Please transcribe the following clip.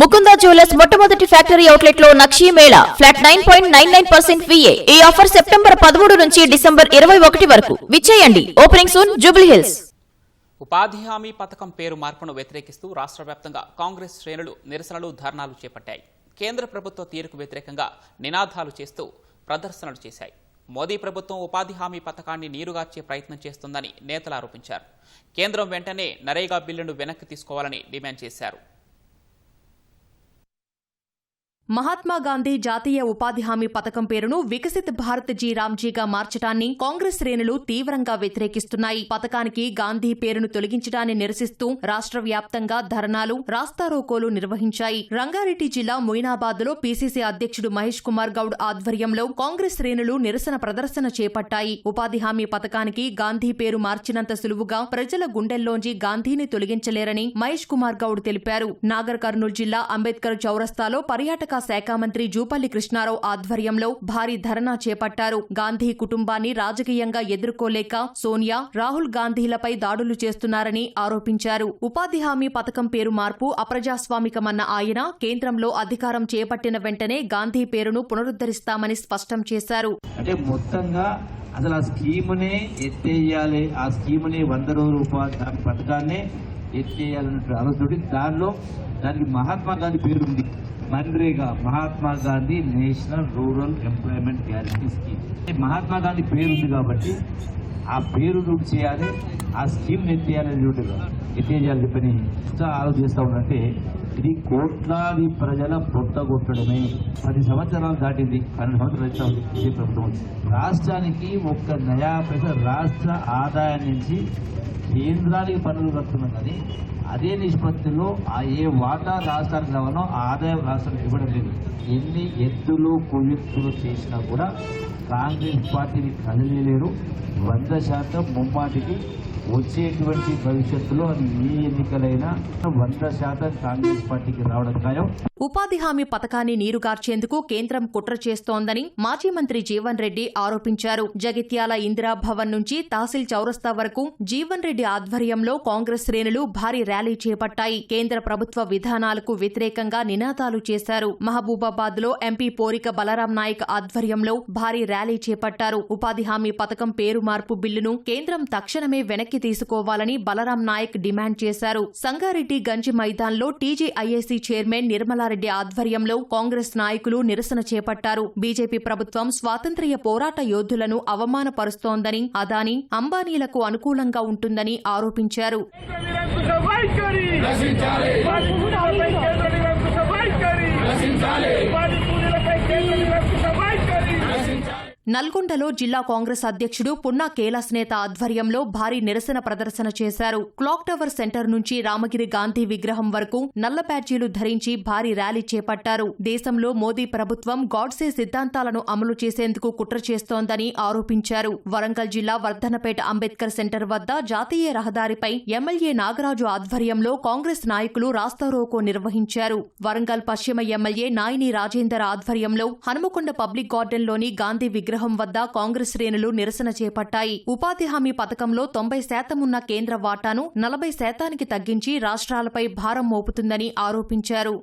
Mukunda jewellers మొట్టమొదటి factory అవుట్లెట్లో Nakshi Mela flat nine point nine nine percent VA ఈ offer September పదమూడు నుంచి December ఇరవై ఒకటి వరకు. విచ్చేయండి. ఓపెనింగ్ సూన్ జూబ్లీ హిల్స్ ఉపాధి హామీ పథకం పేరు మార్పును వ్యతిరేకిస్తూ రాష్ట్ర వ్యాప్తంగా కాంగ్రెస్ శ్రేణులు నిరసనలు ధర్నాలు చేపట్టాయి. కేంద్ర ప్రభుత్వ తీరుకు వ్యతిరేకంగా నినాదాలు చేస్తూ ప్రదర్శనలు చేశాయి. మోదీ ప్రభుత్వం ఉపాధి హామీ పథకాన్ని నీరుగార్చే ప్రయత్నం చేస్తుందని నేతలు ఆరోపించారు. కేంద్రం వెంటనే నరేగా బిల్లును వెనక్కి తీసుకోవాలని డిమాండ్ చేశారు. మహాత్మా గాంధీ జాతీయ ఉపాధి హామీ పథకం పేరును వికసిత్ భారత్ జీ రామ్జీగా మార్చడాన్ని కాంగ్రెస్ శ్రేణులు తీవ్రంగా వ్యతిరేకిస్తున్నాయి. పథకానికి గాంధీ పేరును తొలగించడాన్ని నిరసిస్తూ రాష్ట్ర వ్యాప్తంగా ధర్నాలు రాస్తారోకోలు నిర్వహించాయి. రంగారెడ్డి జిల్లా మొయినాబాద్లో పీసీసీ అధ్యక్షుడు మహేష్ కుమార్ గౌడ్ ఆధ్వర్యంలో కాంగ్రెస్ శ్రేణులు నిరసన ప్రదర్శన చేపట్టాయి. ఉపాధి హామీ పథకానికి గాంధీ పేరు మార్చినంత సులువుగా ప్రజల గుండెల్లోంచి గాంధీని తొలగించలేరని మహేష్ కుమార్ గౌడ్ తెలిపారు. నాగర్ కర్నూలు జిల్లా అంబేద్కర్ చౌరస్తాలో పర్యాటక శాఖ మంత్రి జూపల్లి కృష్ణారావు ఆధ్వర్యంలో భారీ ధర్నా చేపట్టారు. గాంధీ కుటుంబాన్ని రాజకీయంగా ఎదుర్కోలేక సోనియా రాహుల్ గాంధీలపై దాడులు చేస్తున్నారని ఆరోపించారు. ఉపాధి హామీ పథకం పేరు మార్పు అప్రజాస్వామికమన్న ఆయన కేంద్రంలో అధికారం చేపట్టిన వెంటనే గాంధీ పేరును పునరుద్ధరిస్తామని స్పష్టం చేశారు. అంటే మొత్తంగా అసలు ఆ స్కీమ్నే ఎత్తేయాలి ఆ స్కీముని వంద రోజుల ఉపాధి హామీ ఎత్తేయాలన్నట్టు ఆలోచన దానిలో దానికి మహాత్మా గాంధీ పేరు ఉంది MNREGA Mahatma Gandhi national rural employment guarantee scheme. Mahatma Gandhi పేరుంది కాబట్టి ఆ పేరు రూట్ చేయాలి ఆ స్కీమ్ ఎత్తేయాలని రూటుగా ఎత్తేయాలి చెప్పని ఇంకా ఆలోచిస్తూ ఇది కోట్లాది ప్రజల పొట్టగొట్టడమే పది సంవత్సరాలు దాటింది. పన్నెండు సంవత్సరాలు అయితే ఉంది ఇదే ప్రభుత్వం? రాష్ట్రానికి ఒక్క నయా పైస రాష్ట్ర ఆదాయం నుంచి కేంద్రానికి పన్నులు కడుతున్నాం కానీ అదే నిష్పత్తిలో ఆ ఏ వాటా రాష్ట్రానికి రావాలో ఆదాయం రాష్ట్రానికి ఇవ్వడం లేదు. ఎన్ని ఎత్తులు కుయుక్తులు చేసినా కూడా కాంగ్రెస్ పార్టీని కదిలేరు వంద శాతం ముమ్మాటికి వచ్చేటువంటి భవిష్యత్తులో అది ఏ ఎన్నికలైనా వంద శాతం కాంగ్రెస్ పార్టీకి రావడం ఖాయం. ఉపాధి హామీ పథకాన్ని నీరుగార్చేందుకు కేంద్రం కుట్ర చేస్తోందని మాజీ మంత్రి జీవన్ రెడ్డి ఆరోపించారు. జగిత్యాల ఇందిరా భవన్ నుంచి తహసీల్ చౌరస్తా వరకు జీవన్ రెడ్డి ఆధ్వర్యంలో కాంగ్రెస్ శ్రేణులు భారీ ర్యాలీ చేపట్టాయి. కేంద్ర ప్రభుత్వ విధానాలకు వ్యతిరేకంగా నినాదాలు చేశారు. మహబూబాబాద్లో ఎంపీ పోరిక బలరాం నాయక్ ఆధ్వర్యంలో భారీ ర్యాలీ చేపట్టారు. ఉపాధి హామీ పథకం పేరు మార్పు బిల్లును కేంద్రం తక్షణమే వెనక్కి తీసుకోవాలని బలరాం నాయక్ డిమాండ్ చేశారు. సంగారెడ్డి గంజి మైదాన్లో టీజీఐఏసీ చైర్మన్ నిర్మలారెడ్డి ఆధ్వర్యంలో కాంగ్రెస్ నాయకులు నిరసన చేపట్టారు. బీజేపీ ప్రభుత్వం స్వాతంత్ర్య పోరాట యోధులను అవమానపరుస్తోందని అదాని అంబానీలకు అనుకూలంగా ఉంటుందని ఆరోపించారు. నల్గొండలో జిల్లా కాంగ్రెస్ అధ్యక్షుడు పున్నా కేలాస్ నేత ఆధ్వర్యంలో భారీ నిరసన ప్రదర్శన చేశారు. క్లాక్ టవర్ సెంటర్ నుంచి రామగిరి గాంధీ విగ్రహం వరకు నల్ల బ్యాడ్జీలు ధరించి భారీ ర్యాలీ చేపట్టారు. దేశంలో మోదీ ప్రభుత్వం గాడ్సే సిద్ధాంతాలను అమలు చేసేందుకు కుట్ర చేస్తోందని ఆరోపించారు. వరంగల్ జిల్లా వర్ధనపేట అంబేద్కర్ సెంటర్ వద్ద జాతీయ రహదారిపై ఎమ్మెల్యే నాగరాజు ఆధ్వర్యంలో కాంగ్రెస్ నాయకులు రాస్తారోకో నిర్వహించారు. వరంగల్ పశ్చిమ ఎమ్మెల్యే నాయిని రాజేందర్ ఆధ్వర్యంలో హనుమకొండ పబ్లిక్ గార్డెన్లోని గాంధీ విగ్రహం విగ్రహం వద్ద కాంగ్రెస్ శ్రేణులు నిరసన చేపట్టాయి. ఉపాధి హామీ పథకంలో తొంభై శాతం ఉన్న కేంద్ర వాటాను నలభై శాతానికి తగ్గించి రాష్ట్రాలపై భారం మోపుతుందని ఆరోపించారు.